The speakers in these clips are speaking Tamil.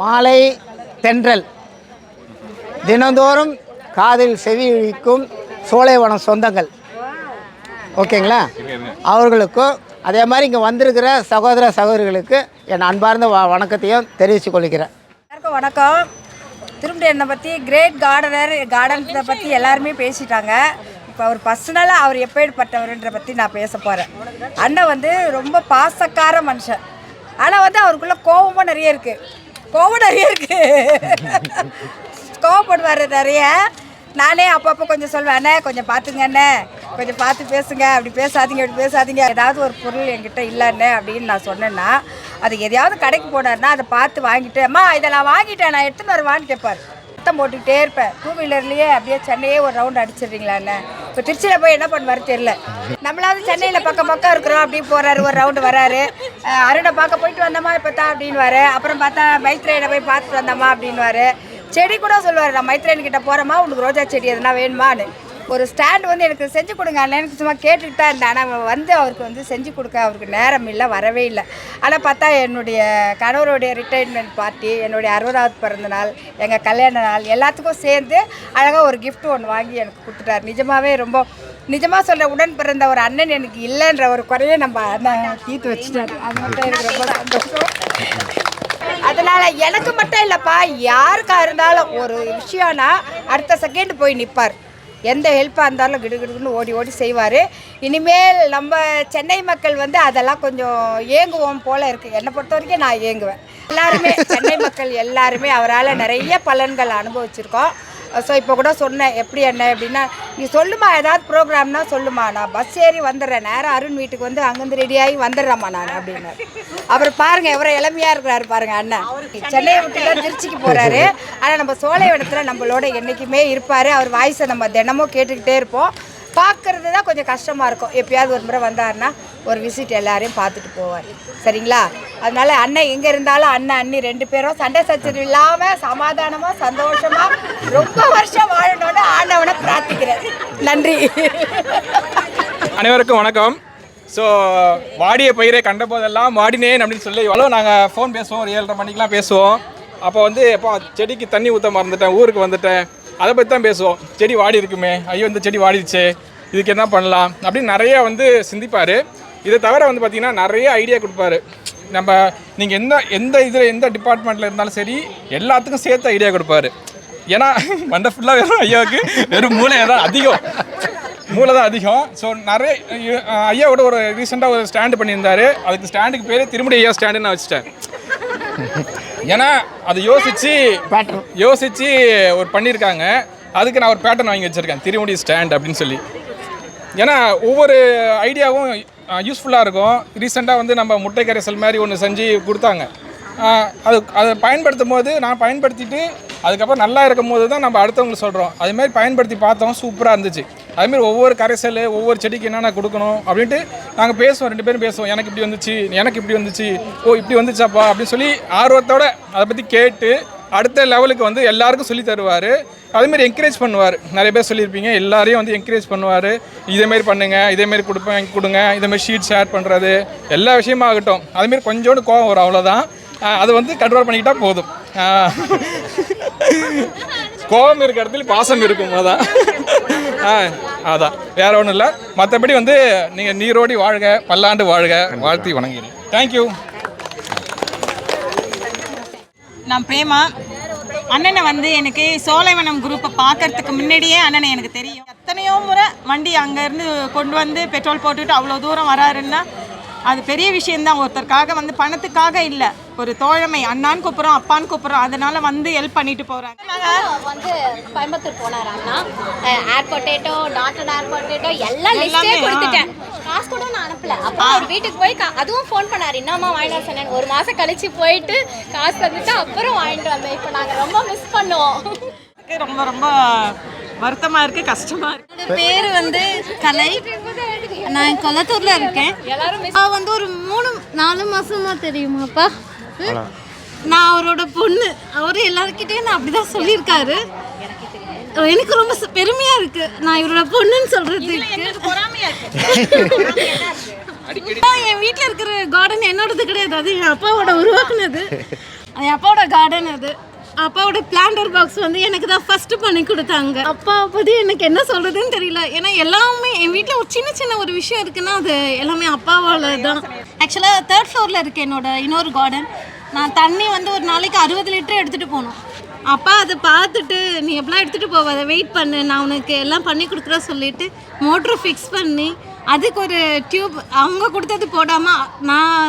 மாலை தென்றல். தினந்தோறும் காதில் செவிக்கும் சோலைவனம் சொந்தங்கள். ஓகேங்களா? அவர்களுக்கும் அதே மாதிரி இங்கே வந்திருக்கிற சகோதர சகோதரிகளுக்கு என் அன்பார்ந்த வ வணக்கத்தையும் தெரிவித்துக் கொள்கிறேன். எல்லாருக்கும் வணக்கம். திரும்பி என்னை பற்றி கிரேட் கார்டனர் கார்டன்ஸை பற்றி எல்லாருமே பேசிட்டாங்க. இப்போ அவர் பர்சனலாக அவர் எப்பேற்பட்டவருன்ற பற்றி நான் பேச போகிறேன் அண்ணன் வந்து ரொம்ப பாசக்கார மனுஷன். ஆனால் வந்து அவருக்குள்ளே கோபமும் நிறைய இருக்குது கோபம் நிறைய இருக்குது கோவப்படுவார் நிறைய. நானே அப்பப்போ கொஞ்சம் சொல்வேன் அண்ணே கொஞ்சம் பார்த்துங்க அண்ணே. கொஞ்சம் பார்த்து பேசுங்க. அப்படி பேசாதீங்க அப்படி பேசாதீங்க. ஏதாவது ஒரு பொருள் என்கிட்ட இல்லைண்ணே அப்படின்னு நான் சொன்னேன்னா அது எதையாவது கடைக்கு போனார்னா அதை பார்த்து வாங்கிட்டேம்மா இதை நான் வாங்கிட்டேன். நான் எடுத்துன்னு வருவான்னு கேட்பார். சத்தம் போட்டுக்கிட்டே இருப்பேன். டூ வீலர்லேயே அப்படியே சென்னையே ஒரு ரவுண்ட் அடிச்சிடுறீங்களாண்ணே இப்போ திருச்சியில் போய் என்ன பண்ணுவார் தெரியல. நம்மளாவது சென்னையில் பக்கம் பக்கம் இருக்கிறோம் அப்படின்னு போகிறாரு ஒரு ரவுண்டு வராரு. அருணை பார்க்க போயிட்டு வந்தோமா இப்போ தான் அப்படின்வாரு அப்புறம் பார்த்தா மைத்ரேயனை போய் பார்த்துட்டு வந்தோமா அப்படின்வாரு செடி கூட சொல்லுவார் நான் மைத்ரேயன் கிட்ட போகிறோமா உனக்கு ரோஜா செடி எதுனா வேணுமான்னு. ஒரு ஸ்டாண்ட் வந்து எனக்கு செஞ்சு கொடுங்க அண்ணனுக்கு சும்மா கேட்டுக்கிட்டு தான் இருந்தேன். ஆனால் வந்து அவருக்கு வந்து செஞ்சு கொடுக்க அவருக்கு நேரம் இல்லை வரவே இல்லை. ஆனால் பார்த்தா என்னுடைய கணவருடைய ரிட்டைர்மெண்ட் பார்ட்டி என்னுடைய அறுபதாவது பிறந்த நாள் எங்கள் கல்யாண நாள் எல்லாத்துக்கும் சேர்ந்து அழகாக ஒரு கிஃப்ட் ஒன்று வாங்கி எனக்கு கொடுத்துட்டார். நிஜமாகவே ரொம்ப நிஜமாக சொல்கிற உடன் பிறந்த ஒரு அண்ணன் எனக்கு இல்லைன்ற ஒரு குறையை நம்ம அண்ணன் தீர்த்து வச்சுட்டாரு. அது மட்டும் எனக்கு ரொம்ப சந்தோஷம். அதனால எனக்கு மட்டும் இல்லைப்பா யாருக்காக இருந்தாலும் ஒரு விஷயம்னா அடுத்த செகண்ட் போய் நிற்பார் எந்த ஹெல்ப்பாக இருந்தாலும் கிடுகிடுன்னு ஓடி ஓடி செய்வார். இனிமேல் நம்ம சென்னை மக்கள் வந்து அதெல்லாம் கொஞ்சம் ஏங்குவோம் போல இருக்குது என்னை பொறுத்த வரைக்கும் நான் ஏங்குவேன். எல்லாருமே சென்னை மக்கள் எல்லாருமே அவரால் நிறைய பலன்கள் அனுபவிச்சிருக்கோம். ஸோ இப்போ கூட சொன்னேன் எப்படி என்ன அப்படின்னா நீ சொல்லுமா ஏதாவது ப்ரோக்ராம்னா சொல்லுமா நான் பஸ் ஏறி வந்துடுறேன். நேரம் அருண் வீட்டுக்கு வந்து அங்கேருந்து ரெடியாகி வந்துடுறேம்மா நான் அப்படின்னாரு அப்புறம் பாருங்க எவ்வளோ இளமையாக இருக்கிறாரு பாருங்க அண்ணன் சென்னையை விட்டு தான் திருச்சிக்கு போகிறாரு ஆனால் நம்ம சோலை இடத்துல நம்மளோட என்றைக்குமே இருப்பார். அவர் வாய்ஸை நம்ம தினமும் கேட்டுக்கிட்டே இருப்போம். பார்க்கறது தான் கொஞ்சம் கஷ்டமாக இருக்கும். எப்பயாவது ஒரு முறை வந்தாருன்னா ஒரு விசிட் எல்லாரையும் பார்த்துட்டு போவார். சரிங்களா? அதனால அண்ணன் எங்கே இருந்தாலும் அண்ணன் அண்ணி ரெண்டு பேரும் சண்டை சச்சரவு இல்லாமல் சமாதானமாக சந்தோஷமாக ரொம்ப வருஷம் வாழணும்னு ஆண்டவனை பிரார்த்திக்கிறேன். நன்றி. அனைவருக்கும் வணக்கம். ஸோ வாடிய பயிரை கண்ட போதெல்லாம் வாடினேன் அப்படின்னு சொல்லி எவ்வளோ நாங்கள் ஃபோன் பேசுவோம். ஒரு ஏழரை மணிக்கெலாம் பேசுவோம். அப்போ வந்து எப்போ செடிக்கு தண்ணி ஊற்ற மறந்துட்டேன் ஊருக்கு வந்துட்டேன். அதை பற்றி தான் பேசுவோம். செடி வாடி இருக்குமே. ஐயோ இந்த செடி வாடிடுச்சு. இதுக்கு என்ன பண்ணலாம்? அப்படின்னு நிறைய வந்து சிந்திப்பார். இதை தவிர வந்து பார்த்திங்கன்னா நிறைய ஐடியா கொடுப்பாரு. நம்ம நீங்கள் எந்த எந்த இதில் எந்த டிபார்ட்மெண்ட்டில் இருந்தாலும் சரி எல்லாத்துக்கும் சேர்த்து ஐடியா கொடுப்பாரு. ஏன்னா மண்டை ஃபுல்லாக வெறும் ஐயாவுக்கு வெறும் மூளை தான் அதிகம். மூளை தான் அதிகம். ஸோ நிறைய ஐயாவோட ஒரு ரீசெண்டாக ஒரு ஸ்டாண்டு பண்ணியிருந்தார். அதுக்கு ஸ்டாண்டுக்கு பேர் திருமுடி ஐயா ஸ்டாண்டுன்னு நான் வச்சுட்டேன். ஏன்னா அதை யோசிச்சு யோசிச்சு ஒரு பண்ணியிருக்காங்க அதுக்கு நான் ஒரு பேட்டர்ன் வாங்கி வச்சுருக்கேன். திருமுடி ஸ்டாண்ட் அப்படின்னு சொல்லி. ஏன்னா ஒவ்வொரு ஐடியாவும் யூஸ்ஃபுல்லாக இருக்கும். ரீசெண்டாக வந்து நம்ம முட்டை கரைசல் மாதிரி ஒன்று செஞ்சு கொடுத்தாங்க. அது அதை பயன்படுத்தும் போது நான் பயன்படுத்திட்டு அதுக்கப்புறம் நல்லா இருக்கும் போது தான் நம்ம அடுத்தவங்களுக்கு சொல்கிறோம் அதுமாரி பயன்படுத்தி பார்த்தோம் சூப்பராக இருந்துச்சு. அதுமாரி ஒவ்வொரு கரைசல் ஒவ்வொரு செடிக்கு என்னென்ன கொடுக்கணும் அப்படின்ட்டு நாங்கள் பேசுவோம் ரெண்டு பேரும் பேசுவோம். எனக்கு இப்படி வந்துச்சு எனக்கு இப்படி வந்துச்சு ஓ இப்படி வந்துச்சாப்பா அப்படின்னு சொல்லி ஆர்வத்தோட அதை பற்றி கேட்டு அடுத்த லெவலுக்கு வந்து எல்லாருக்கும் சொல்லி தருவார். அதேமாரி என்கரேஜ் பண்ணுவார். நிறைய பேர் சொல்லியிருப்பீங்க எல்லாரையும் வந்து என்கரேஜ் பண்ணுவார். இதேமாரி பண்ணுங்கள் இதேமாரி கொடுப்பேன் கொடுங்க. இதேமாரி ஷீட் ஷேர் பண்ணுறது எல்லா விஷயமாகட்டும் அதேமாரி கொஞ்சோண்டு கோவம் வரும் அவ்வளோதான் அது வந்து கண்ட்ரோல் பண்ணிக்கிட்டால் போதும். கோபம் இருக்க இடத்துல பாசம் இருக்கும் அதான். ஆ அதான். வேற ஒன்றும் இல்லை. மற்றபடி வந்து நீங்கள் நீரோடி வாழ்க பல்லாண்டு வாழ்க வாழ்த்தி வணங்குகிறேன். தேங்க்யூ நான் பிரேமா. அண்ணனை வந்து எனக்கு சோலைவனம் குரூப்பை பார்க்கறதுக்கு முன்னாடியே அண்ணனை எனக்கு தெரியும். எத்தனையோ முறை வண்டி அங்கேருந்து கொண்டு வந்து பெட்ரோல் போட்டுட்டு அவ்வளோ தூரம் வராருன்னா அது பெரிய விஷயம்தான். ஒருத்தருக்காக வந்து பணத்துக்காக இல்லை. ஒரு தோழமை அண்ணான்னு கூப்பிட்றோம் அப்பான்னு கூப்பிட்றோம் அதனால வந்து ஹெல்ப் பண்ணிட்டு போகிறாங்க வந்து கோயம்புத்தூர் போனார் அண்ணா. Air potato dotted air potato எல்லாம் லிஸ்டே கொடுத்துட்டேன். காசு கூட நான் அனுப்பல. அப்பா அவர் வீட்டுக்கு போய் அதுவும் ஃபோன் பண்ணாரு. என்னம்மா வாங்கிட்டு சொன்னேன் ஒரு மாசம் கழிச்சு போயிட்டு காசு வந்துட்டு அப்புறம் வாங்கிட்டு வந்தேன். இப்போ நாங்கள் ரொம்ப மிஸ் பண்ணுவோம். ரொம்ப ரொம்ப வருத்தமாக இருக்குது கஷ்டமாக இருக்குது என்னோட பேர் வந்து கலை. நான் கொளத்தூர்ல இருக்கேன். நான் வந்து ஒரு மூணு நாலு மாசமா தெரியுமாப்பா? நான் அவரோட பொண்ணு. அவரு எல்லாருக்கிட்டையும் நான் அப்படிதான் சொல்லியிருக்காரு. எனக்கு ரொம்ப ச- பெருமையா இருக்கு. நான் இவரோட பொண்ணுன்னு சொல்றதுக்கு. இருக்கு. என் வீட்டில் இருக்கிற கார்டன் என்னோடது கிடையாது. அது என் அப்பாவோட உருவாக்குனது. அது என் அப்பாவோட கார்டன் அது. அப்பாவோட பிளான்டர் பாக்ஸ் வந்து எனக்கு தான் ஃபர்ஸ்ட் பண்ணி கொடுத்தாங்க. அப்பா பற்றி எனக்கு என்ன சொல்றதுன்னு தெரியல. ஏன்னா எல்லாமே என் வீட்டில் ஒரு சின்ன சின்ன ஒரு விஷயம் இருக்குன்னா அது எல்லாமே அப்பாவோட தான் ஆக்சுவலாக தேர்ட் ஃப்ளோரில் இருக்கு என்னோட இன்னொரு கார்டன் நான் தண்ணி வந்து ஒரு நாளைக்கு அறுபது லிட்டர் எடுத்துகிட்டு போகணும். அப்பா அதை பார்த்துட்டு நீ எப்படிலாம் எடுத்துகிட்டு போவாத வெயிட் பண்ணு. நான் உனக்கு எல்லாம் பண்ணி கொடுக்குற சொல்லிட்டு மோட்ரு ஃபிக்ஸ் பண்ணி அதுக்கு ஒரு டியூப் அவங்க கொடுத்தது போடாமல் நான்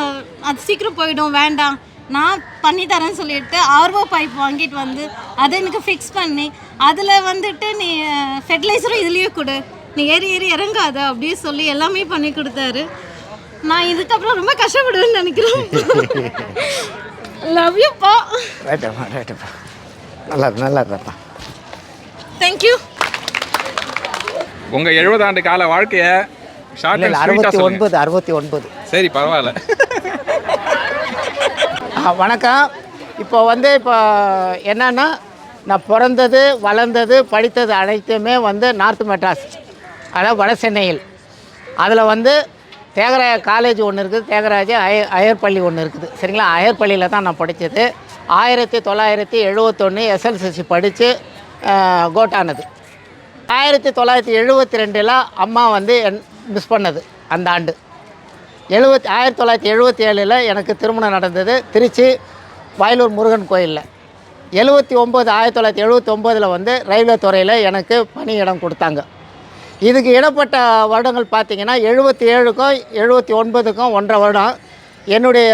அது சீக்கிரம் போயிடும். வேண்டாம். நான் பண்ணி தரேன்னு சொல்லிட்டு ஆர்வோ பைப் வாங்கிட்டு வந்து அதை எனக்கு ஃபிக்ஸ் பண்ணி அதில் வந்துட்டு நீ ஃபெர்டிலைசரும் இதுலேயே கொடு. நீ ஏறி ஏறி இறங்காத அப்படியே சொல்லி எல்லாமே பண்ணி கொடுத்தாரு. நான் இதுக்கப்புறம் ரொம்ப கஷ்டப்படுவேன்னு நினைக்கிறேன். லவ் யூப்பா ரைட்டப்பா ரைட்டப்பா நல்லா நல்லா இருப்பா தேங்க்யூ உங்க எழுபது ஆண்டு கால வாழ்க்கைய ஷார்ட் அறுபத்தி ஒன்பது அறுபத்தி ஒன்பது. சரி பரவாயில்ல. வணக்கம். இப்போ வந்து இப்போ என்னென்னா நான் பிறந்தது வளர்ந்தது படித்தது அனைத்துமே வந்து நார்த் மெட்ராஸ் அதாவது வட சென்னையில். அதில் வந்து தியாகராய காலேஜ் ஒன்று இருக்குது தேகராஜ அய அயர்பள்ளி ஒன்று இருக்குது. சரிங்களா? அயர்பள்ளியில் தான் நான் படித்தது. ஆயிரத்தி தொள்ளாயிரத்தி எழுபத்தொன்று எஸ்எல்சிசி படித்து கோட்டானது. ஆயிரத்தி தொள்ளாயிரத்தி எழுபத்தி ரெண்டில் அம்மா வந்து என் மிஸ் பண்ணது அந்த ஆண்டு. எழுபத்தி ஆயிரத்தி தொள்ளாயிரத்தி எழுபத்தி ஏழில் எனக்கு திருமணம் நடந்தது. திருச்சி வயலூர் முருகன் கோயிலில். எழுபத்தி ஒம்பது ஆயிரத்தி தொள்ளாயிரத்தி எழுபத்தி ஒம்போதில் வந்து ரயில்வே துறையில் எனக்கு பணியிடம் கொடுத்தாங்க. இதுக்கு இடப்பட்ட வருடங்கள் பார்த்தீங்கன்னா எழுபத்தி ஏழுக்கும் எழுபத்தி ஒன்பதுக்கும் ஒன்றரை வருடம். என்னுடைய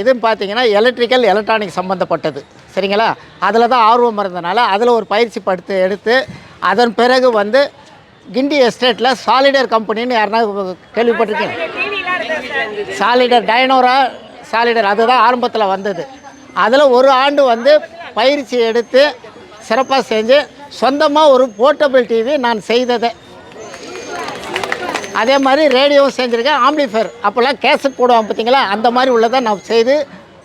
இதுன்னு பார்த்தீங்கன்னா எலக்ட்ரிக்கல் எலக்ட்ரானிக் சம்மந்தப்பட்டது சரிங்களா? அதில் தான் ஆர்வம் இருந்தனால அதில் ஒரு பயிற்சி படுத்து எடுத்து அதன் பிறகு வந்து கிண்டி எஸ்டேட்டில் சாலிடர் கம்பெனின்னு யாருன்னா கேள்விப்பட்டிருக்கேன் சாலிடர் டைனோரா சாலிடர் அதுதான் ஆரம்பத்தில் வந்தது. அதில் ஒரு ஆண்டு வந்து பயிற்சி எடுத்து சிறப்பாக செஞ்சு சொந்தமாக ஒரு போர்ட்டபிள் டிவி நான் செய்ததை. அதே மாதிரி ரேடியோவும் செஞ்சுருக்கேன் ஆம்ப்ளிஃபயர் அப்போல்லாம் கேசட் போடுவான் பார்த்தீங்களா அந்த மாதிரி உள்ளதை நான் செய்து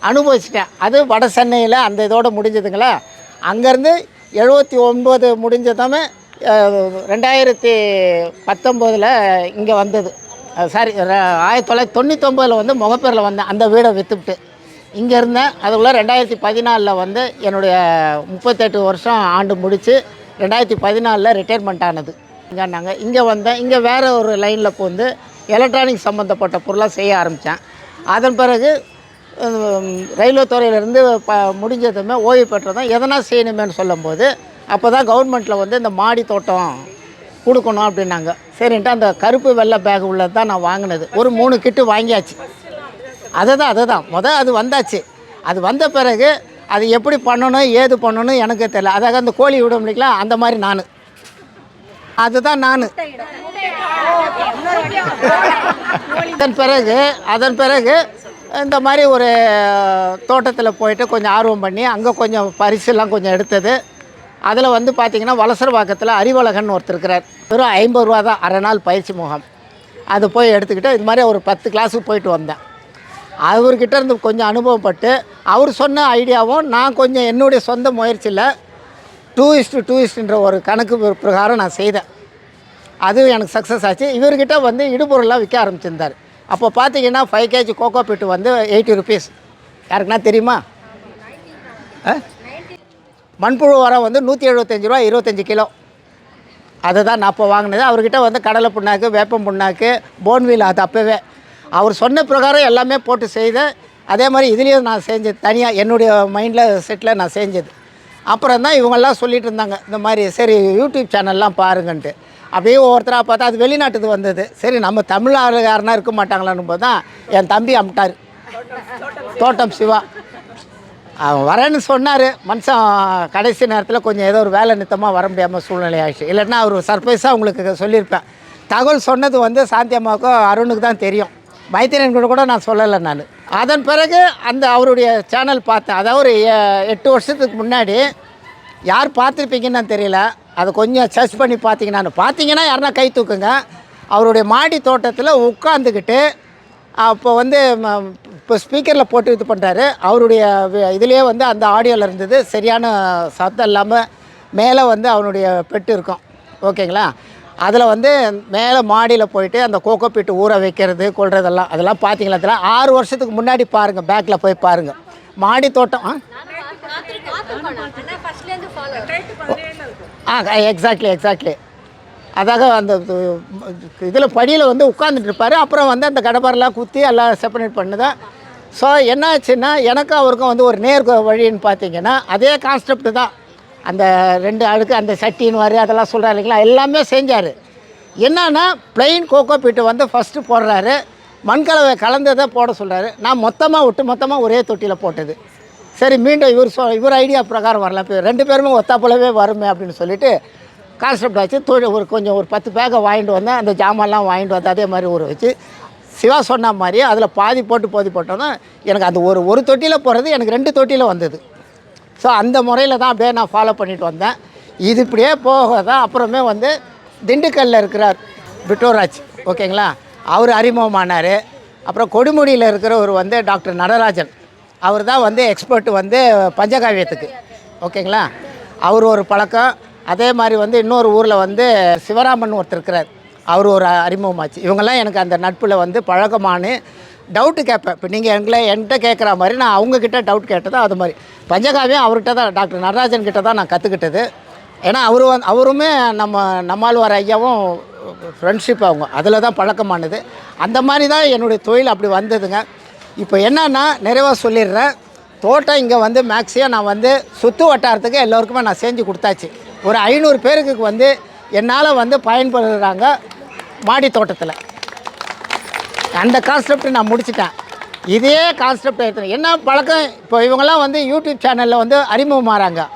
அனுபவிச்சிட்டேன். அது வட சென்னையில் அந்த இதோடு முடிஞ்சதுங்களா? அங்கேருந்து எழுபத்தி ஒன்பது முடிஞ்சதுமே ரெண்டாயிரத்தி பத்தொம்போதில் இங்கே வந்தது. சாரி ஆயிரத்தி தொள்ளாயிரத்தி தொண்ணூத்தொம்பதில் வந்து முகப்பேரில் வந்தேன் அந்த வீடை விற்றுவிட்டு இங்கே இருந்தேன் அதுக்குள்ளே ரெண்டாயிரத்தி பதினாலில் வந்து என்னுடைய முப்பத்தெட்டு வருஷம் ஆண்டு முடித்து ரெண்டாயிரத்தி பதினாலில் ரிட்டையர்மெண்ட் ஆனது. இங்கேனாங்க இங்கே வந்தேன். இங்கே வேறு ஒரு லைனில் போந்து எலக்ட்ரானிக் சம்மந்தப்பட்ட பொருளாக செய்ய ஆரம்பித்தேன் அதன் பிறகு ரயில்வே துறையிலேருந்து ப முடிஞ்சதுமே ஓய்வு பெற்றதும் எதனா செய்யணுமேன்னு சொல்லும்போது அப்போ தான் கவர்மெண்ட்டில் வந்து இந்த மாடி தோட்டம் கொடுக்கணும் அப்படின்னாங்க. சரின்ட்டு அந்த கருப்பு வெள்ளை பேக் உள்ளது தான் நான் வாங்கினது. ஒரு மூணு கிட்டு வாங்கியாச்சு. அதை தான் அதை தான் மொதல் அது வந்தாச்சு. அது வந்த பிறகு அது எப்படி பண்ணணும் ஏது பண்ணணும் எனக்கு தெரியல. அதாவது அந்த கோழி விட முடியல அந்த மாதிரி நான். அதுதான் நான். அதன் பிறகு அதன் பிறகு இந்த மாதிரி ஒரு தோட்டத்தில் போயிட்டு கொஞ்சம் ஆர்வம் பண்ணி அங்கே கொஞ்சம் பரிசுலாம் கொஞ்சம் எடுத்தது. அதில் வந்து பார்த்திங்கன்னா வலசரவாக்கத்தில் அறிவழகன் ஒருத்தர் இருக்கிறார். வெறும் ஐம்பது ரூபா தான் அரை நாள் பயிற்சி முகாம். அது போய் எடுத்துக்கிட்டு இது மாதிரி ஒரு பத்து கிளாஸுக்கு போயிட்டு வந்தேன். அவர்கிட்ட இருந்து கொஞ்சம் அனுபவப்பட்டு அவர் சொன்ன ஐடியாவும் நான் கொஞ்சம் என்னுடைய சொந்த முயற்சியில் டூ இஸ்டு டூ இஸ்டுன்ற ஒரு கணக்கு பிரகாரம் நான் செய்தேன். அதுவும் எனக்கு சக்ஸஸ் ஆச்சு. இவர்கிட்ட வந்து இடுபொருள்லாம் விற்க ஆரம்பிச்சிருந்தார். அப்போ பார்த்தீங்கன்னா ஃபைவ் கேஜி கோகோ பிட்டு வந்து எயிட்டி ருபீஸ் யாருக்குன்னா தெரியுமா? ஆ? மண்புழு உரம் வந்து நூற்றி எழுபத்தஞ்சி ரூபா இருபத்தஞ்சி கிலோ. அதுதான் நான் அப்போ வாங்கினது. அவர்கிட்ட வந்து கடலை புண்ணாக்கு வேப்பம் புண்ணாக்கு போன்வீல் அது அப்போவே. அவர் சொன்ன பிரகாரம் எல்லாமே போட்டு செய்தேன் அதே மாதிரி இதுலேயும் நான் செஞ்சது. தனியாக என்னுடைய மைண்டில் செட்டில் நான் செஞ்சது. அப்புறம் தான் இவங்கெல்லாம் சொல்லிட்டு இருந்தாங்க. இந்த மாதிரி சரி யூடியூப் சேனல்லாம் பாருங்கன்ட்டு. அப்படியே ஒவ்வொருத்தராக பார்த்தா அது வெளிநாட்டுது வந்தது. சரி நம்ம தமிழ் ஆளுகாரனா இருக்க மாட்டாங்களான்னு போது தான் என் தம்பி அமிட்டார். தோட்டம் சிவா. அவன் வரேன்னு சொன்னார். மனுஷன் கடைசி நேரத்தில் கொஞ்சம் ஏதோ ஒரு வேலை நித்தமாக வர முடியாமல் சூழ்நிலை ஆயிடுச்சு. இல்லைன்னா அவர் சர்ப்ரைஸாக உங்களுக்கு சொல்லியிருப்பேன். தகவல் சொன்னது வந்து சாந்தி அம்மாவுக்கும் அருணுக்கு தான் தெரியும். மைத்திரன் கூட கூட நான் சொல்லலை நான். அதன் பிறகு அந்த அவருடைய சேனல் பார்த்தேன். அதாவது ஒரு எ- எட்டு வருஷத்துக்கு முன்னாடி யார் பார்த்துருப்பீங்கன்னு நான் தெரியல. அதை கொஞ்சம் சர்ச் பண்ணி பார்த்தீங்கன்னா பார்த்தீங்கன்னா யாருன்னா கை தூக்குங்க. அவருடைய மாடி தோட்டத்தில் உட்காந்துக்கிட்டு அப்போ வந்து ம- இப்போ ஸ்பீக்கரில் போட்டு இது பண்ணுறாரு. அவருடைய இதுலேயே வந்து அந்த ஆடியோவில் இருந்தது. சரியான சத்தம் இல்லாமல் மேலே வந்து அவனுடைய பெட்டு இருக்கும். ஓகேங்களா? அதில் வந்து மேலே மாடியில் போயிட்டு அந்த கோகோ பீட்டு ஊற வைக்கிறது கொள்றதெல்லாம் அதெல்லாம் பார்த்தீங்களா? அதெல்லாம் ஆறு வருஷத்துக்கு முன்னாடி பாருங்கள் பேக்கில் போய் பாருங்கள் மாடி தோட்டம் ஆ? ஆ எக்ஸாக்ட்லி எக்ஸாக்ட்லி அதாக அந்த இதில் படியில் வந்து உட்காந்துட்டு இருப்பார் அப்புறம் வந்து அந்த கடப்பாரெல்லாம் குத்தி எல்லாம் செப்பரேட் பண்ணுதான் ஸோ என்ன ஆச்சுன்னா எனக்கும் அவருக்கும் வந்து ஒரு நேர் வழின்னு பார்த்தீங்கன்னா அதே கான்செப்ட் தான். அந்த ரெண்டு அடுக்கு அந்த சட்டின்னு வாரு அதெல்லாம் சொல்கிறாரு இல்லைங்களா? எல்லாமே செஞ்சார். என்னன்னா பிளெயின் கோகோ பீட்டு வந்து ஃபஸ்ட்டு போடுறாரு. மண்கலவை கலந்ததை போட சொல்கிறாரு நான் மொத்தமாக விட்டு மொத்தமாக ஒரே தொட்டியில் போட்டது. சரி மீண்டும் இவர் சொ இவர் ஐடியா பிரகாரம் வரலாம். இப்போ ரெண்டு பேருமே போலவே வருமே அப்படின்னு சொல்லிட்டு கான்செப்ட் வச்சு தொழில் ஒரு கொஞ்சம் ஒரு பத்து பேக்கை வாங்கிட்டு வந்தேன். அந்த ஜாமான்லாம் வாங்கிட்டு வந்து அதே மாதிரி ஊற வச்சு. சிவா சொன்ன மாதிரியே அதில் பாதி போட்டு பாதி போட்டோன்னா எனக்கு அந்த ஒரு ஒரு தொட்டியில் போகிறது எனக்கு ரெண்டு தொட்டியில் வந்தது. ஸோ அந்த முறையில் தான் அப்படியே நான் ஃபாலோ பண்ணிட்டு வந்தேன். இது இப்படியே போக தான் அப்புறமே வந்து திண்டுக்கல்லில் இருக்கிறார் விட்டோராஜ் ஓகேங்களா? அவர் அறிமுகமானார். அப்புறம் கொடுமுடியில் இருக்கிறவர் வந்து டாக்டர் நடராஜன். அவர் தான் வந்து எக்ஸ்பர்ட் வந்து பஞ்சகாவியத்துக்கு. ஓகேங்களா? அவர் ஒரு பழக்கம். அதே மாதிரி வந்து இன்னொரு ஊரில் வந்து சிவராமன் ஒருத்தர் இருக்கிறார். அவர் ஒரு அறிமுகமாச்சு. இவங்கெல்லாம் எனக்கு அந்த நட்பில் வந்து பழக்கமானு டவுட்டு கேட்பேன். இப்போ நீங்கள் எங்களை என்கிட்ட கேட்குற மாதிரி நான் அவங்கக்கிட்ட டவுட் கேட்டதோ அது மாதிரி. பஞ்சகாவியம் அவர்கிட்ட தான் டாக்டர் நடராஜன் கிட்ட தான் நான் கற்றுக்கிட்டது ஏன்னா அவரு வந் அவருமே நம்ம நம்மாழ்வார் ஐயாவும் ஃப்ரெண்ட்ஷிப் அவங்க. அதில் தான் பழக்கமானது. அந்த மாதிரி தான் என்னுடைய தொழில் அப்படி வந்ததுங்க. இப்போ என்னன்னா நிறைவாக சொல்லிடுறேன். தோட்டம் இங்கே வந்து மேக்ஸிமம் நான் வந்து சுற்று வட்டாரத்துக்கு எல்லோருக்குமே நான் செஞ்சு கொடுத்தாச்சு. ஒரு ஐநூறு பேருக்கு வந்து என்னால் வந்து பயன்படுறாங்க மாடி தோட்டத்தில். அந்த கான்செப்ட் நான் முடிச்சிட்டேன். இதே கான்செப்ட் எடுத்து என்ன பழக்கம்? இப்போ இவங்கெல்லாம் வந்து யூடியூப் சேனலில் வந்து அறிமுகமாகறாங்க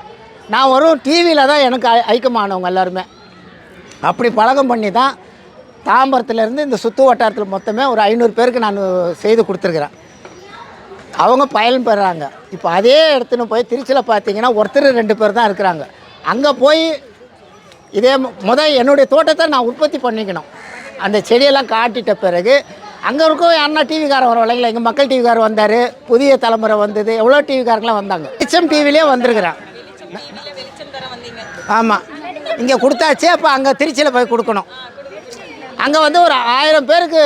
நான் வரும் டிவியில் தான் எனக்கு ஐ- ஐக்கியமானவங்க எல்லாருமே. அப்படி பழக்கம் பண்ணி தான் தாம்பரத்துலேருந்து இந்த சுற்று வட்டாரத்தில் மொத்தமே ஒரு ஐநூறு பேருக்கு நான் செய்து கொடுத்துருக்குறேன். அவங்க பயன் பெறாங்க இப்போ அதே இடத்துன்னு போய் திருச்சியில் பார்த்தீங்கன்னா ஒருத்தர் ரெண்டு பேர் தான் இருக்கிறாங்க. அங்கே போய் இதே மு- முத என்னுடைய தோட்டத்தை நான் உற்பத்தி பண்ணிக்கணும். அந்த செடியெல்லாம் காட்டிட்ட பிறகு அங்கே இருக்கும் யாருன்னா டிவிக்காரன் வரும் இல்லைங்களா? எங்கள் மக்கள் டிவிக்காரர் வந்தார் புதிய தலைமுறை வந்தது எவ்வளோ டிவிக்காரங்களாம் வந்தாங்க? ஹெச்எம் டிவிலே வந்திருக்கிறேன். ஆமாம் இங்கே கொடுத்தாச்சு அப்போ அங்கே திருச்சியில் போய் கொடுக்கணும். அங்கே வந்து ஒரு ஆயிரம் பேருக்கு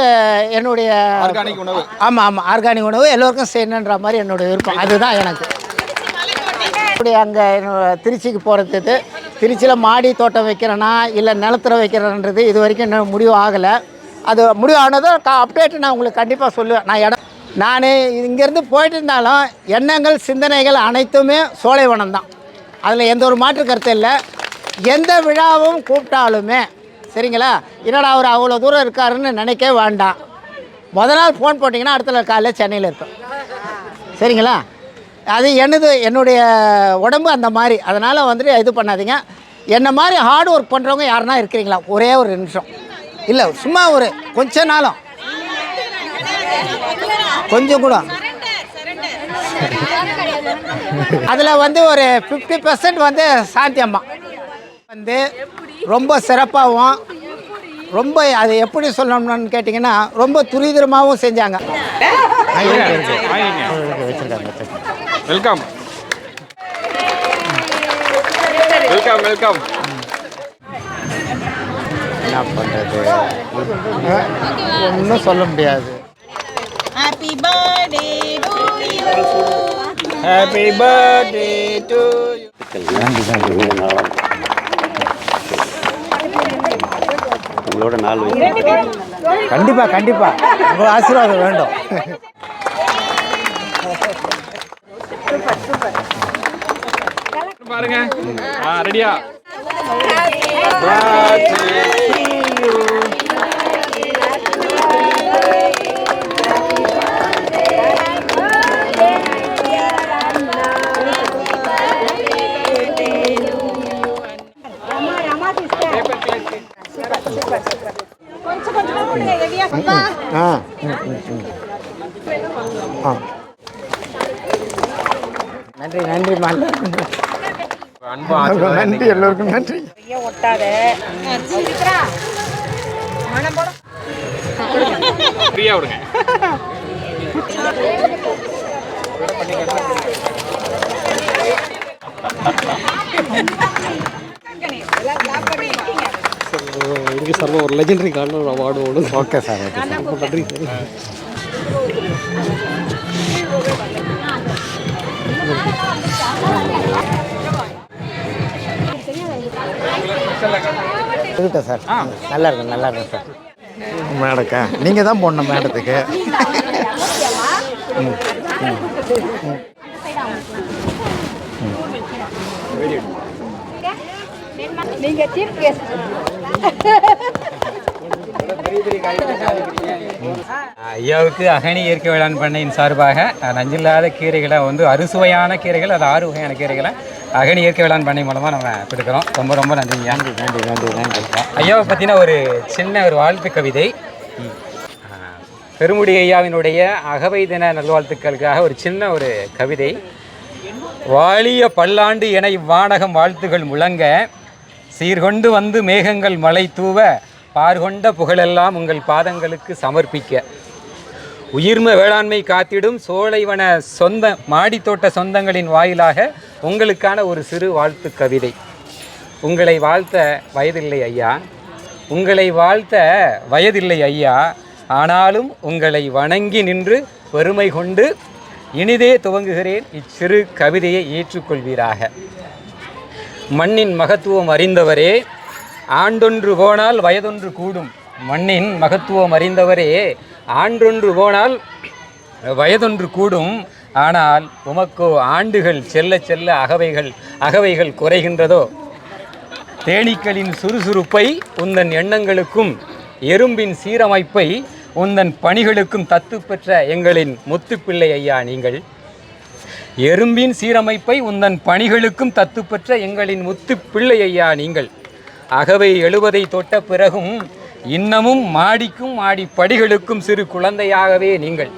என்னுடைய ஆர்கானிக் உணவு. ஆமாம் ஆமாம் ஆர்கானிக் உணவு எல்லோருக்கும் செய்யணுன்ற மாதிரி என்னோட விருப்பம். அதுதான் எனக்கு. அப்படி அங்கே திருச்சிக்கு போகிறதுக்கு திருச்சியில் மாடி தோட்டம் வைக்கிறேனா இல்லை நிலத்துல வைக்கிறேன்றது இது வரைக்கும் இன்னும் முடிவு ஆகலை. அது முடிவு ஆனதும் அப்டேட் நான் உங்களுக்கு கண்டிப்பாக சொல்லுவேன். நான் இடம் நான் இங்கேருந்து போயிட்டு இருந்தாலும் எண்ணங்கள் சிந்தனைகள் அனைத்துமே சோலைவனம் தான். அதில் எந்த ஒரு மாற்று கருத்து இல்லை. எந்த விழாவும் கூப்பிட்டாலுமே சரிங்களா? என்னடா அவர் அவ்வளோ தூரம் இருக்காருன்னு நினைக்கவே வேண்டாம். முத நாள் ஃபோன் போட்டிங்கன்னா அடுத்த நாள் காலையில் சென்னையில் இருக்கும் சரிங்களா? அது என்னது என்னுடைய உடம்பு அந்த மாதிரி. அதனால் வந்துட்டு இது பண்ணாதீங்க. என்ன மாதிரி ஹார்ட் ஒர்க் பண்ணுறவங்க யாருன்னா இருக்கிறீங்களா? ஒரே ஒரு நிமிஷம். இல்லை சும்மா ஒரு கொஞ்ச நாளும். கொஞ்சம் கூட. அதில் வந்து ஒரு ஃபிஃப்டி பர்சன்ட் வந்து சாந்தி அம்மா. வந்து ரொம்ப சிறப்பாகவும் ரொம்ப அது எப்படி சொல்லணும்னு கேட்டிங்கன்னா ரொம்ப துரிதமாகவும் செஞ்சாங்க. வெல்கம் வெல்கம் வெல்கம் என்ன பண்ணுறது ஒன்றும் சொல்ல முடியாது. Happy birthday to you happy birthday to உங்களோட நாள் கண்டிப்பாக கண்டிப்பாக உங்கள் ஆசீர்வாதம் வேண்டும். பாருங்க ஆ ரெடியா ஆ ம், ம், ம். ஆ நன்றி நன்றி மாலை அன்பா நன்றி எல்லோருக்கும் நன்றி. ஒட்டாத. ஃப்ரீயா விடுங்க. இதுக்கு சார் ஒரு லெஜெண்டரி கார்டு அவார்டு ஓடும். ஓகே சார் ஓகே சார் நன்றி. சார் இருக்கட்டும் சார். நல்லா இருக்கும் நல்லா இருக்கும் சார். மேடக்கா? நீங்கள் தான் போடணும் மேடத்துக்கு. நீங்க சீஃப் கெஸ்ட் ஐயாவுக்கு அகனி இயற்கை வேளாண் பண்ணையின் சார்பாக நஞ்சில்லாத கீரைகளை வந்து அறுசுவையான கீரைகள் அது ஆறு வகையான கீரைகளை அகனி இயற்கை வேளாண் பண்ணை மூலமாக நம்ம கொடுக்குறோம். ரொம்ப ரொம்ப நன்றிங்க. நன்றி நன்றி நன்றி நன்றி. ஐயாவை பற்றின ஒரு சின்ன ஒரு வாழ்த்து கவிதை. பெருமுடி ஐயாவினுடைய அகவை தின நல்வாழ்த்துக்களுக்காக ஒரு சின்ன ஒரு கவிதை. வாழிய பல்லாண்டு என இவ்வானகம் வாழ்த்துகள் முழங்க சீர்கொண்டு வந்து மேகங்கள் மலை தூவ பார்கொண்ட புகழெல்லாம் உங்கள் பாதங்களுக்கு சமர்ப்பிக்க. உயிர்ம வேளாண்மை காத்திடும் சோலைவன சொந்த மாடித்தோட்ட சொந்தங்களின் வாயிலாக உங்களுக்கான ஒரு சிறு வாழ்த்து கவிதை. உங்களை வாழ்த்த வயதில்லை ஐயா. உங்களை வாழ்த்த வயதில்லை ஐயா. ஆனாலும் உங்களை வணங்கி நின்று பெருமை கொண்டு இனிதே துவங்குகிறேன் இச்சிறு கவிதையை ஏற்றுக்கொள்வீராக. மண்ணின் மகத்துவம் அறிந்தவரே ஆண்டொன்று போனால் வயதொன்று கூடும். மண்ணின் மகத்துவம் அறிந்தவரே ஆண்டொன்று போனால் வயதொன்று கூடும். ஆனால் உமக்கோ ஆண்டுகள் செல்ல செல்ல அகவைகள் அகவைகள் குறைகின்றதோ? தேனீக்களின் சுறுசுறுப்பை உந்தன் எண்ணங்களுக்கும் எறும்பின் சீரமைப்பை உந்தன் பணிகளுக்கும் தத்து பெற்ற எங்களின் முத்துப்பிள்ளை ஐயா நீங்கள். எறும்பின் சீரமைப்பை உந்தன் பணிகளுக்கும் தத்து பெற்ற எங்களின் முத்துப்பிள்ளை ஐயா நீங்கள். அகவை எழுவதை தொட்ட பிறகும் இன்னமும் மாடிக்கும் மாடி படிகளுக்கும் சிறு குழந்தையாகவே நீங்கள்.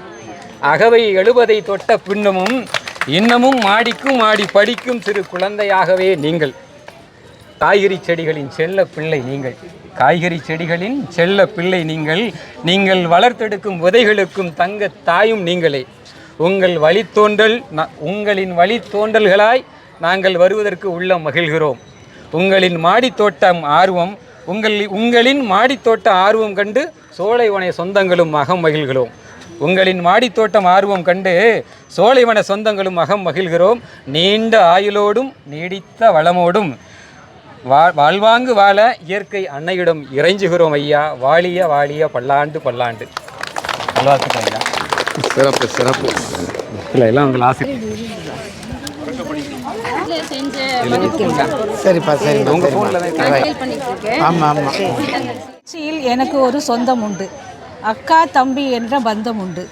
அகவை எழுபதை தொட்ட பின்னமும் இன்னமும் மாடிக்கும் மாடி படிக்கும் சிறு குழந்தையாகவே நீங்கள். காய்கறி செடிகளின் செல்ல பிள்ளை நீங்கள். காய்கறி செடிகளின் செல்ல பிள்ளை நீங்கள். நீங்கள் வளர்த்தெடுக்கும் விதைகளுக்கும் தங்க தாயும் நீங்களே. உங்கள் வழித்தோன்றல் ந- உங்களின் வழித்தோன்றல்களாய் நாங்கள் வருவதற்கு உள்ள மகிழ்கிறோம். உங்களின் மாடித்தோட்டம் ஆர்வம் உங்கள் உங்களின் மாடித்தோட்ட ஆர்வம் கண்டு சோலைவனை சொந்தங்களும் அகம் மகிழ்கிறோம். உங்களின் மாடித்தோட்டம் ஆர்வம் கண்டு சோலைவன சொந்தங்களும் அகம் மகிழ்கிறோம். நீண்ட ஆயுளோடும் நீடித்த வளமோடும் வா வாழ்வாங்கு வாழ இயற்கை அன்னையிடம் இறைஞ்சுகிறோம் ஐயா. வாழிய வாழிய பல்லாண்டு பல்லாண்டு. நல்வாழ்த்துக்கள் ஐயா சிறப்பு சிறப்பு. இல்லை எல்லாம் உங்கள் ஆசை. சரிப்பா சரிப்பா உங்கள் சரிப்பா. ஃபோனில் ஆமாம் ஆமாம் எனக்கு ஒரு சொந்தம் உண்டு. அக்கா தம்பி என்ற பந்தம் உண்டு.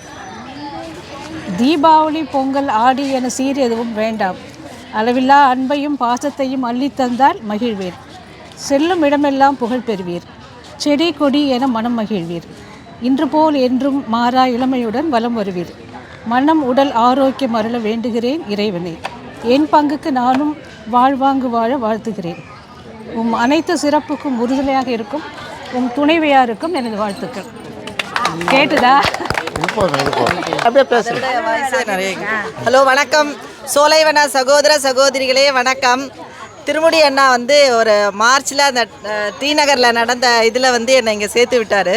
தீபாவளி பொங்கல் ஆடி என சீர் எதுவும் வேண்டாம். அளவில்லா அன்பையும் பாசத்தையும் அள்ளித் தந்தால் மகிழ்வேன் செல்லும் இடமெல்லாம் புகழ் பெறுவீர். செடி கொடி என மனம் மகிழ்வீர். இன்று போல் என்றும் மாறா இளமையுடன் வலம் வருவீர். மனம் உடல் ஆரோக்கியம் அருள வேண்டுகிறேன் இறைவனே. என் பங்குக்கு நானும் வாழ்வாங்கு வாழ வாழ்த்துகிறேன். உம் அனைத்து சிறப்புக்கும் உறுதுணையாக இருக்கும் உம் துணைவியாருக்கும் எனது வாழ்த்துக்கள். கேட்டுதா? அப்படியே பேசுகிறேன் ஹலோ வணக்கம். சோலைவன சகோதர சகோதரிகளே வணக்கம். திருமுடி அண்ணா வந்து ஒரு மார்ச்சில் அந்த டி நகரில் நடந்த இதில் வந்து என்னை இங்கே சேர்த்து விட்டார்.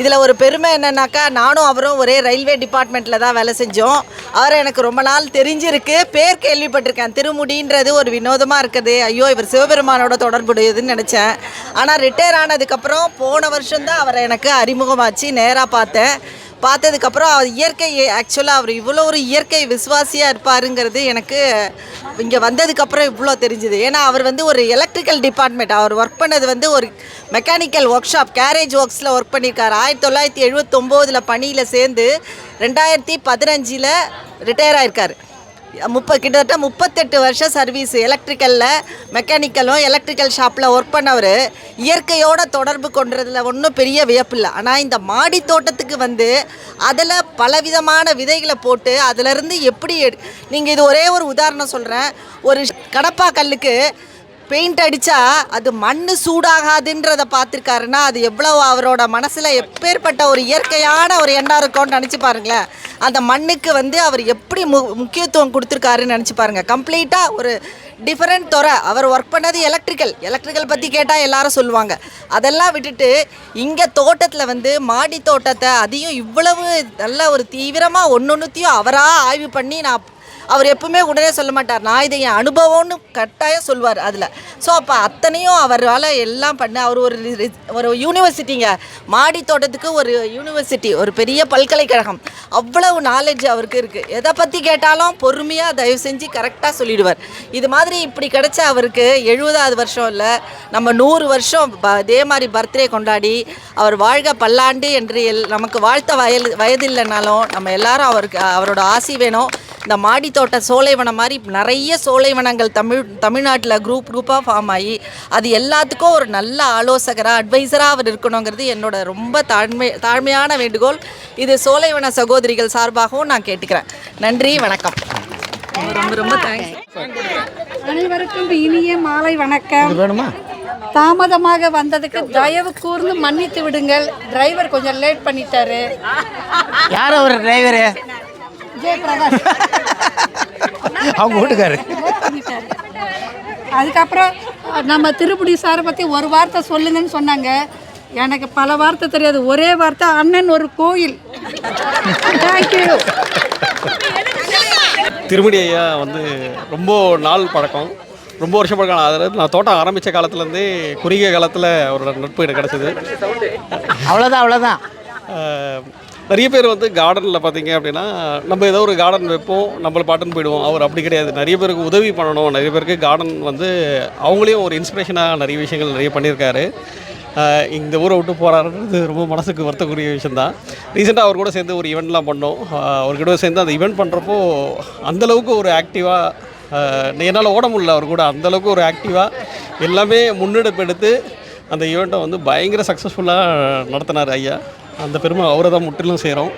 இதில் ஒரு பெருமை என்னன்னாக்கா நானும் அவரும் ஒரே ரயில்வே டிபார்ட்மெண்ட்டில் தான் வேலை செஞ்சோம். அவரை எனக்கு ரொம்ப நாள் தெரிஞ்சிருக்கு. பேர் கேள்விப்பட்டிருக்கேன். திருமுடின்றது ஒரு வினோதமாக இருக்குது. ஐயோ இவர் சிவபெருமானோட தொடர்புடையதுன்னு நினச்சேன். ஆனால் ரிட்டையர் ஆனதுக்கப்புறம் போன வருஷம்தான் அவரை எனக்கு அறிமுகமாச்சு நேராக பார்த்தேன். பார்த்ததுக்கப்புறம் அவர் இயற்கை ஆக்சுவலாக அவர் இவ்வளோ ஒரு இயற்கை விசுவாசியாக இருப்பாருங்கிறது எனக்கு இங்கே வந்ததுக்கப்புறம் இவ்வளோ தெரிஞ்சுது. ஏன்னா அவர் வந்து ஒரு எலக்ட்ரிக்கல் டிபார்ட்மெண்ட் அவர் ஒர்க் பண்ணது வந்து ஒரு மெக்கானிக்கல் ஒர்க் ஷாப் கேரேஜ் ஒர்க்ஸில் ஒர்க் பண்ணியிருக்காரு. ஆயிரத்தி தொள்ளாயிரத்தி எழுபத்தொம்போதில் பணியில் சேர்ந்து ரெண்டாயிரத்தி பதினஞ்சில் ரிட்டையர் ஆயிருக்காரு. முப்ப கிட்டத்தட்ட முப்பத்தெட்டு வருஷம் சர்வீஸ் எலக்ட்ரிக்கலில் மெக்கானிக்கலும் எலக்ட்ரிக்கல் ஷாப்பில் ஒர்க் பண்ணவர். இயற்கையோட தொடர்பு கொண்டதில் ஒன்றும் பெரிய வியப்பில்லை. ஆனால் இந்த மாடி தோட்டத்துக்கு வந்து அதில் பலவிதமான விதைகளை போட்டு அதிலிருந்து எப்படி எடு நீங்கள் இது ஒரே ஒரு உதாரணம் சொல்கிறேன் ஒரு கடப்பா கல்லுக்கு பெயிண்ட் அடித்தா அது மண் சூடாகாதுன்றதை பார்த்துருக்காருன்னா அது எவ்வளோ அவரோட மனசில் எப்பேற்பட்ட ஒரு இயற்கையான ஒரு எண்ணம் இருக்கும்னு நினச்சி பாருங்களேன். அந்த மண்ணுக்கு வந்து அவர் எப்படி மு முக்கியத்துவம் கொடுத்துருக்காருன்னு நினச்சி பாருங்கள் கம்ப்ளீட்டாக ஒரு டிஃப்ரெண்ட் துறை. அவர் ஒர்க் பண்ணது எலக்ட்ரிக்கல் எலக்ட்ரிக்கல் பற்றி கேட்டால் எல்லாரும் சொல்லுவாங்க. அதெல்லாம் விட்டுட்டு இங்கே தோட்டத்தில் வந்து மாடி தோட்டத்தை அதையும் இவ்வளவு நல்ல ஒரு தீவிரமாக ஒன்று ஒன்றுத்தையும் அவராக ஆய்வு பண்ணி நான் அவர் எப்பவுமே உடனே சொல்ல மாட்டார் நான் இதை என் அனுபவம்னு கட்டாயம் சொல்வார் அதில். ஸோ அப்போ அத்தனையும் அவரால் எல்லாம் பண்ண அவர் ஒரு ஒரு யூனிவர்சிட்டிங்க மாடி தோட்டத்துக்கு ஒரு யூனிவர்சிட்டி ஒரு பெரிய பல்கலைக்கழகம். அவ்வளவு நாலேஜ் அவருக்கு இருக்குது எதை பற்றி கேட்டாலும் பொறுமையாக தயவு செஞ்சு கரெக்டாக சொல்லிடுவார். இது மாதிரி இப்படி கிடைச்ச அவருக்கு எழுபதாவது வருஷம் இல்லை நம்ம நூறு வருஷம் ப- இதே மாதிரி பர்த்டே கொண்டாடி அவர் வாழ்க பல்லாண்டு என்று எல் நமக்கு வாழ்த்த வயல் வயதில்லைனாலும் நம்ம எல்லாரும் அவருக்கு அவரோட ஆசி வேணும். இந்த மாடி தோட்ட சோலைவனம் மாதிரி நிறைய சோலைவனங்கள் தமிழ் தமிழ்நாட்டில் குரூப் குரூப்பாக ஃபார்ம் ஆகி அது எல்லாத்துக்கும் ஒரு நல்ல ஆலோசகராக அட்வைசராக அவர் இருக்கணுங்கிறது என்னோட ரொம்ப தாழ்மை தாழ்மையான வேண்டுகோள். இது சோலைவன சகோதரிகள் சார்பாகவும் நான் கேட்டுக்கிறேன். நன்றி வணக்கம். ரொம்ப ரொம்ப தேங்க்ஸ் அனைவருக்கும் இனிய மாலை வணக்கம். வேணுமா? தாமதமாக வந்ததுக்கு தயவு கூர்ந்து மன்னித்து விடுங்கள். டிரைவர் கொஞ்சம் லேட் பண்ணிட்டாரு. யார் அவர் டிரைவரு ஜெயபிரகாஷ் அவங்க வீட்டுக்காரு அதுக்கப்புறம் நம்ம திருப்படி சாரை பற்றி ஒரு வார்த்தை சொல்லுங்கன்னு சொன்னாங்க. எனக்கு பல வார்த்தை தெரியாது. ஒரே வார்த்தை அண்ணன் ஒரு கோயில். தேங்க்யூ திருமணி ஐயா வந்து ரொம்ப நாள் பழக்கம். ரொம்ப வருஷம் பழக்கம். அதாவது நான் தோட்டம் ஆரம்பித்த காலத்துலேருந்தே குறுகிய காலத்தில் அவரோட நட்பு எனக்கு கிடச்சிது. அவ்வளோதான் அவ்வளோதான் நிறைய பேர் வந்து கார்டனில் பார்த்தீங்க அப்படின்னா நம்ம ஏதோ ஒரு கார்டன் வைப்போம் நம்மள பாட்டுன்னு போயிடுவோம். அவர் அப்படி கிடையாது. நிறைய பேருக்கு உதவி பண்ணணும். நிறைய பேருக்கு கார்டன் வந்து அவங்களையும் ஒரு இன்ஸ்பிரேஷனாக நிறைய விஷயங்கள் நிறைய பண்ணியிருக்காரு. இந்த ஊரை விட்டு போகிறாருன்றது ரொம்ப மனசுக்கு வருத்தக்கூடிய விஷயந்தான் ரீசெண்டாக அவர் கூட சேர்ந்து ஒரு ஈவெண்ட்லாம் பண்ணோம். ஆஹ், அவர் கூட சேர்ந்து அந்த ஈவெண்ட் பண்ணுறப்போ அந்தளவுக்கு ஒரு ஆக்டிவாக என்னால் ஓட முடியல அவர் கூட. அந்தளவுக்கு ஒரு ஆக்டிவாக எல்லாமே முன்னெடுப்பு எடுத்து அந்த ஈவெண்ட்டை வந்து பயங்கர சக்ஸஸ்ஃபுல்லாக நடத்தினார் ஐயா. அந்த பெருமை அவரை தான் முற்றிலும் சேரும்.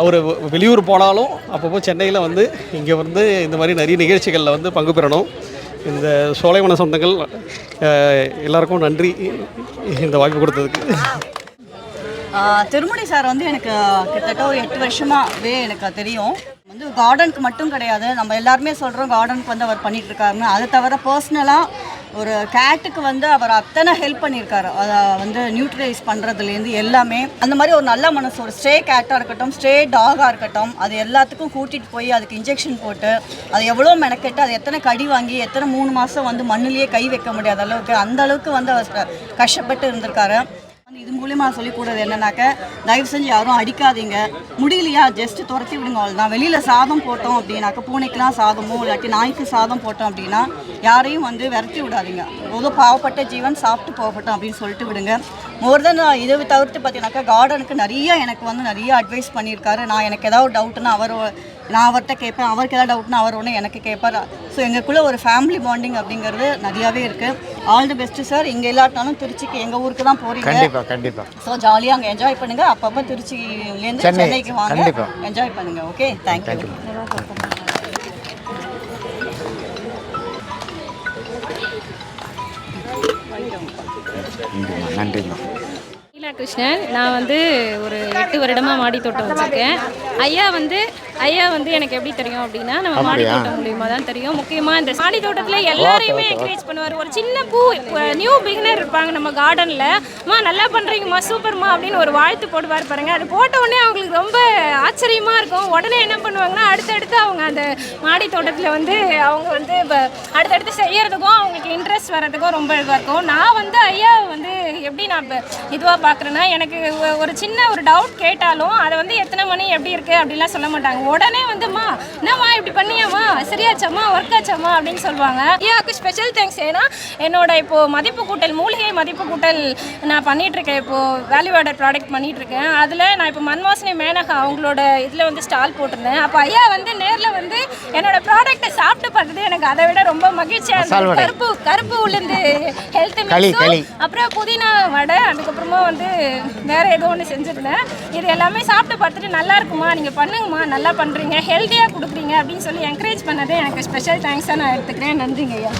அவர் வெளியூர் போனாலும் அப்பப்போ சென்னையில் வந்து இங்கே வந்து இந்த மாதிரி நிறைய நிகழ்ச்சிகளில் வந்து பங்கு பெறணும். இந்த சோலைவன சொந்தங்கள் எல்லாருக்கும் நன்றி இந்த வாய்ப்பு கொடுத்ததுக்கு. திருமணி சார் வந்து எனக்கு கிட்டத்தட்ட ஒரு எட்டு வருஷமாகவே எனக்கு தெரியும். வந்து கார்டனுக்கு மட்டும் கிடையாது. நம்ம எல்லாருமே சொல்கிறோம் கார்டனுக்கு வந்து அவர் பண்ணிகிட்ருக்காருன்னு அதை தவிர பர்சனலாக ஒரு கேட்டுக்கு வந்து அவர் அத்தனை ஹெல்ப் பண்ணியிருக்காரு. அதை வந்து நியூட்ரலைஸ் பண்ணுறதுலேருந்து எல்லாமே. அந்த மாதிரி ஒரு நல்ல மனசு ஒரு ஸ்டே கேட்டாக இருக்கட்டும் ஸ்டே டாகாக இருக்கட்டும் அது எல்லாத்துக்கும் கூட்டிகிட்டு போய் அதுக்கு இன்ஜெக்ஷன் போட்டு அது எவ்வளோ மெனக்கெட்டு அது எத்தனை கடி வாங்கி எத்தனை மூணு மாதம் வந்து மண்ணிலேயே கை வைக்க முடியாத அளவுக்கு அந்த அளவுக்கு வந்து அவர் கஷ்டப்பட்டு இருந்திருக்காரு. இது மூலியமாக சொல்லக்கூடாது என்னன்னாக்க தயவு செஞ்சு யாரும் அடிக்காதீங்க. முடியலையா? ஜஸ்ட் துரத்தி விடுங்க அவ்வளோதான் வெளியில் சாதம் போட்டோம் அப்படின்னாக்க பூனைக்கெலாம் சாதமோ இல்லாட்டி நாய்க்கு சாதம் போட்டோம் அப்படின்னா யாரையும் வந்து விரட்டி விடாதீங்க. ஏதோ பாவப்பட்ட ஜீவன் சாப்பிட்டு போகட்டும் அப்படின்னு சொல்லிட்டு விடுங்க. மோர் தென் இதை தவிர்த்து பார்த்தீங்கன்னாக்கா கார்டனுக்கு நிறைய எனக்கு வந்து நிறைய அட்வைஸ் பண்ணியிருக்காரு. நான் எனக்கு ஏதாவது டவுட்னா அவர் நான் அவர்கிட்ட கேட்பேன். அவருக்கு ஏதாவது டவுட்னா அவர் ஒன்று எனக்கு கேட்பார். ஸோ எங்களுக்குள்ளே ஒரு ஃபேமிலி பாண்டிங் அப்படிங்கிறது நிறையாவே இருக்குது ஆல் தி பெஸ்ட்டு சார் இங்கே இல்லாட்டாலும் திருச்சிக்கு எங்கள் ஊருக்கு தான் போகிறீங்க கண்டிப்பாக கண்டிப்பாக ஸோ ஜாலியாக அங்கே என்ஜாய் பண்ணுங்கள் அப்பப்போ திருச்சியிலேருந்து சென்னை, சென்னைக்கு வாங்க. கண்டிப்பா. என்ஜாய் பண்ணுங்கள் ஓகே தேங்க்யூ நன்றிம்மா லீலா கிருஷ்ணன் நான் வந்து ஒரு எட்டு வருடமாக மாடி தோட்டம் வச்சுருக்கேன். ஐயா வந்து ஐயா வந்து எனக்கு எப்படி தெரியும் அப்படின்னா நம்ம மாடி? தோட்டம் மூலியமாக தான் தெரியும். முக்கியமாக இந்த மாடி தோட்டத்தில் எல்லாரையுமே என்கரேஜ் பண்ணுவார். ஒரு சின்ன பூ நியூ பிகினர் இருப்பாங்க நம்ம கார்டனில் அம்மா நல்லா பண்ணுறீங்கம்மா சூப்பர்மா அப்படின்னு ஒரு வாழ்த்து போடுவார் பாருங்க. அது போட்ட உடனே அவங்களுக்கு ரொம்ப ஆச்சரியமாக இருக்கும். உடனே என்ன பண்ணுவாங்கன்னா அடுத்தடுத்து அவங்க அந்த மாடி தோட்டத்தில் வந்து அவங்க வந்து அடுத்தடுத்து செய்யறதுக்கும் அவங்களுக்கு இன்ட்ரெஸ்ட் வர்றதுக்கும் ரொம்ப இதுவாக இருக்கும். நான் வந்து ஐயா வந்து எப்படி நான் இப்போ இதுவாக பார்க்குறேன்னா எனக்கு ஒரு சின்ன ஒரு டவுட் கேட்டாலும் அதை வந்து எத்தனை மணி எப்படி இருக்குது அப்படிலாம் சொல்ல மாட்டாங்க. உடனே வந்துமா என்னம்மா இப்படி பண்ணியாம்மா சரியாச்சாம்மா ஒர்க் ஆச்சாம்மா அப்படின்னு சொல்லுவாங்க. ஐயாவுக்கு ஸ்பெஷல் தேங்க்ஸ் ஏன்னா என்னோட இப்போ மதிப்பு கூட்டல் மூலிகை மதிப்பு கூட்டல் நான் பண்ணிட்டு இருக்கேன் இப்போ வேல்யூ ஆடட் ப்ராடக்ட் பண்ணிட்டு இருக்கேன் அதில் நான் இப்போ மன்வாசனை மேனகா அவங்களோட இதில் வந்து ஸ்டால் போட்டிருந்தேன். அப்போ ஐயா வந்து நேரில் வந்து என்னோட ப்ராடக்ட்டை சாப்பிட்டு பார்த்தது எனக்கு அதை விட ரொம்ப மகிழ்ச்சியாக இருந்தது. கருப்பு கருப்பு உளுந்து ஹெல்த். அப்புறம் புதினா வடை அதுக்கப்புறமா வந்து வேற ஏதோ ஒன்று செஞ்சுருந்தேன். இது எல்லாமே சாப்பிட்டு பார்த்துட்டு நல்லா இருக்குமா? நீங்கள் பண்ணுங்கம்மா நல்லா பண்ணுறீங்க ஹெல்த்தியாக கொடுக்குறீங்க அப்படின்னு சொல்லி என்கரேஜ் பண்ணதே எனக்கு ஸ்பெஷல் தேங்க்ஸாக நான் எடுத்துக்கிறேன். நன்றிங்க. ஐயா